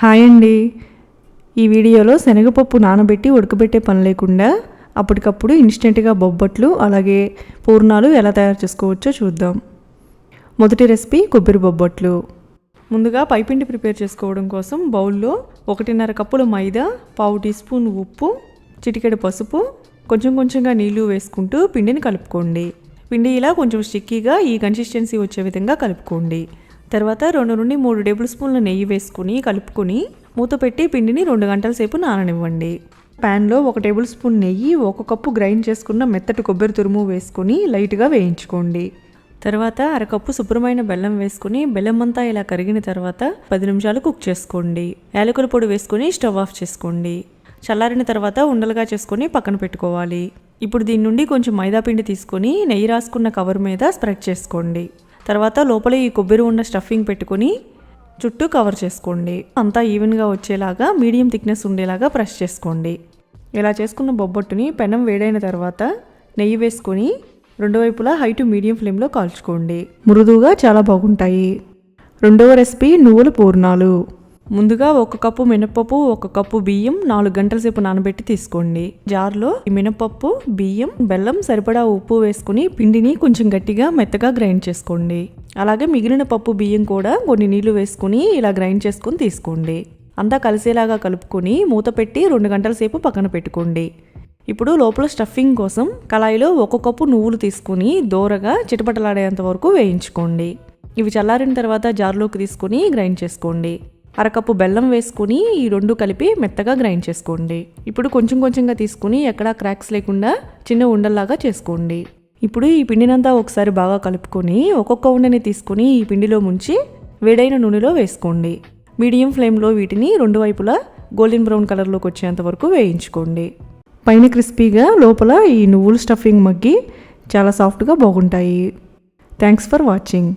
Hi అండి. ఈ వీడియోలో శనగపప్పు నానబెట్టి ఉడకబెట్టే పని లేకుండా అప్పటికప్పుడు ఇన్స్టెంట్గా బొబ్బట్లు అలాగే పూర్ణాలు ఎలా తయారు చేసుకోవచ్చో చూద్దాం. మొదటి రెసిపీ కొబ్బరి బొబ్బట్లు. ముందుగా పైపిండి ప్రిపేర్ చేసుకోవడం కోసం బౌల్లో ఒకటిన్నర కప్పుల మైదా పావు టీ స్పూన్ ఉప్పు చిటికెడు పసుపు కొంచెం కొంచెంగా నీళ్ళు వేసుకుంటూ పిండిని కలుపుకోండి. పిండి ఇలా కొంచెం స్టిక్కీగా ఈ కన్సిస్టెన్సీ వచ్చే విధంగా కలుపుకోండి. తర్వాత రెండు నుండి మూడు టేబుల్ స్పూన్ల నెయ్యి వేసుకుని కలుపుకొని మూత పెట్టి పిండిని రెండు గంటల సేపు నాననివ్వండి. ప్యాన్లో ఒక టేబుల్ స్పూన్ నెయ్యి ఒక కప్పు గ్రైండ్ చేసుకున్న మెత్తటి కొబ్బరి తురుము వేసుకుని లైట్గా వేయించుకోండి. తర్వాత అరకప్పు శుభ్రమైన బెల్లం వేసుకుని బెల్లం అంతా ఇలా కరిగిన తర్వాత పది నిమిషాలు కుక్ చేసుకోండి. యాలకుల పొడి వేసుకొని స్టవ్ ఆఫ్ చేసుకోండి. చల్లారిన తర్వాత ఉండలుగా చేసుకొని పక్కన పెట్టుకోవాలి. ఇప్పుడు దీని నుండి కొంచెం మైదా పిండి తీసుకొని నెయ్యి రాసుకున్న కవర్ మీద స్ప్రెడ్ చేసుకోండి. తర్వాత లోపల ఈ కొబ్బరి ఉన్న స్టఫింగ్ పెట్టుకొని చుట్టూ కవర్ చేసుకోండి. అంతా ఈవెన్గా వచ్చేలాగా మీడియం థిక్నెస్ ఉండేలాగా ప్రెస్ చేసుకోండి. ఇలా చేసుకున్న బొబ్బట్టుని పెనం వేడైన తర్వాత నెయ్యి వేసుకొని రెండు వైపులా హై టు మీడియం ఫ్లేమ్లో కాల్చుకోండి. మృదువుగా చాలా బాగుంటాయి. రెండవ రెసిపీ నువ్వుల పూర్ణాలు. ముందుగా ఒక కప్పు మినపప్పు ఒక కప్పు బియ్యం నాలుగు గంటల సేపు నానబెట్టి తీసుకోండి. జార్లో ఈ మినపప్పు బియ్యం బెల్లం సరిపడా ఉప్పు వేసుకుని పిండిని కొంచెం గట్టిగా మెత్తగా గ్రైండ్ చేసుకోండి. అలాగే మిగిలిన పప్పు బియ్యం కూడా కొన్ని నీళ్ళు వేసుకుని ఇలా గ్రైండ్ చేసుకుని తీసుకోండి. అంతా కలిసేలాగా కలుపుకొని మూత పెట్టి రెండు గంటల సేపు పక్కన పెట్టుకోండి. ఇప్పుడు లోపల స్టఫింగ్ కోసం కళాయిలో ఒక కప్పు నువ్వులు తీసుకుని దోరగా చిటపటలాడేంత వరకు వేయించుకోండి. ఇవి చల్లారిన తర్వాత జార్లోకి తీసుకొని గ్రైండ్ చేసుకోండి. అరకప్పు బెల్లం వేసుకుని ఈ రెండు కలిపి మెత్తగా గ్రైండ్ చేసుకోండి. ఇప్పుడు కొంచెం కొంచెంగా తీసుకుని ఎక్కడా క్రాక్స్ లేకుండా చిన్న ఉండల్లాగా చేసుకోండి. ఇప్పుడు ఈ పిండినంతా ఒకసారి బాగా కలుపుకొని ఒక్కొక్క ఉండని తీసుకుని ఈ పిండిలో ముంచి వేడైన నూనెలో వేసుకోండి. మీడియం ఫ్లేమ్లో వీటిని రెండు వైపులా గోల్డెన్ బ్రౌన్ కలర్లోకి వచ్చేంత వరకు వేయించుకోండి. పైన క్రిస్పీగా లోపల ఈ నువ్వుల స్టఫింగ్ మగ్గి చాలా సాఫ్ట్గా బాగుంటాయి. Thanks for watching.